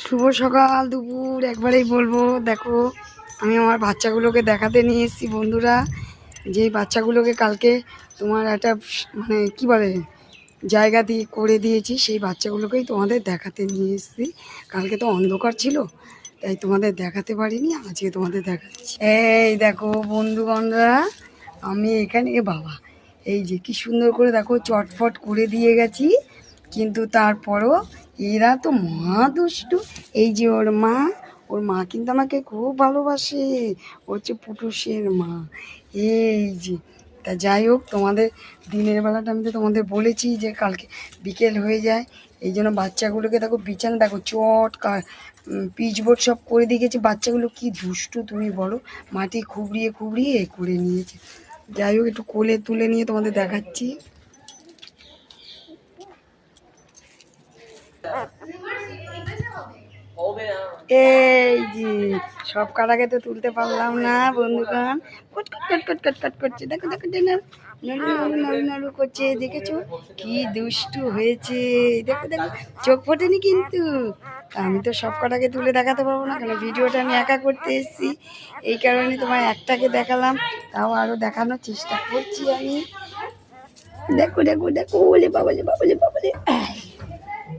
শুভ সকাল, দুপুর, একবারেই বলব, দেখো, আমি আমার বাচ্চাগুলোকে দেখাতে নিয়ে এসেছি, বন্ধুরা। যেই বাচ্চাগুলোকে কালকে তোমার একটা মানে কি বলে, জায়গা দিয়ে, করে দিয়েছি, সেই বাচ্চাগুলোকেই তোমাদের দেখাতে নিয়ে এসেছি। কালকে তো অন্ধকার ছিল, তাই তোমাদের দেখাতে পারিনি, আজকে তোমাদের দেখাচ্ছি। এই দেখো, বন্ধুগণরা, আমি এখানে, এ বাবা, এই যে কি সুন্দর করে দেখো, চটফট করে দিয়ে গেছি, কিন্তু তারপরও এরা তো মা দুষ্টু। এই যে ওর মা ওর মা কিন্তু আমাকে খুব ভালোবাসে। হচ্ছে পুটুসের মা। এই যে, তা যাই হোক, তোমাদের দিনের বেলাটা আমি তো তোমাদের বলেছি যে কালকে বিকেল হয়ে যায়। এই জন্য বাচ্চাগুলোকে দেখো বিছানা, দেখো চট কা পিচবোর্ড সব করে দিয়ে গেছে বাচ্চাগুলো কি দুষ্টু তুমি বলো। মাটি খুবড়িয়ে খুবড়িয়ে করে নিয়েছে। যাই হোক, একটু কোলে তুলে নিয়ে তোমাদের দেখাচ্ছি। এই যে, সব কাটাকে তো তুলতে পারলাম না, বন্ধুগণ। কট কট কট করছে দেখো দেখো নাড়ু নাড়ু নাড়ু করছে, দেখেছ? কি দুষ্টু হয়েছে, দেখো দেখো, চোখ ফোটেনি কিন্তু। আমি তো সব কটাকে তুলে দেখাতে পারব না, কেন ভিডিওটা আমি একা করতে এসেছি। এই কারণে তোমার একটাকে দেখালাম, তাও আরও দেখানোর চেষ্টা করছি আমি। দেখো দেখো দেখো বলে বাবালে বাবালে আহ।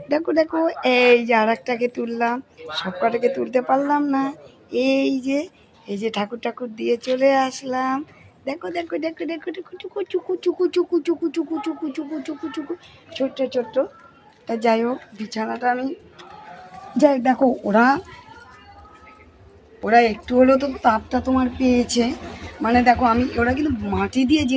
দেখো দেখো এই যে আর একটাকে তুললাম সব কটাকে তুলতে পারলাম না এই যে এই যে ঠাকুর ঠাকুর দিয়ে চলে আসলাম দেখো দেখো দেখো দেখো দেখো চুকু চুকু চুকু চুকু চুকু চুকু চুকু চুকু চুকু ছোট্ট ছোট্ট তা যাই হোক বিছানাটা আমি যাই দেখো ওরা ওরা একটু হলেও তো তাপটা তোমার পেয়েছে মানে দেখো আমি ওরা কিন্তু মাটি দিয়ে যে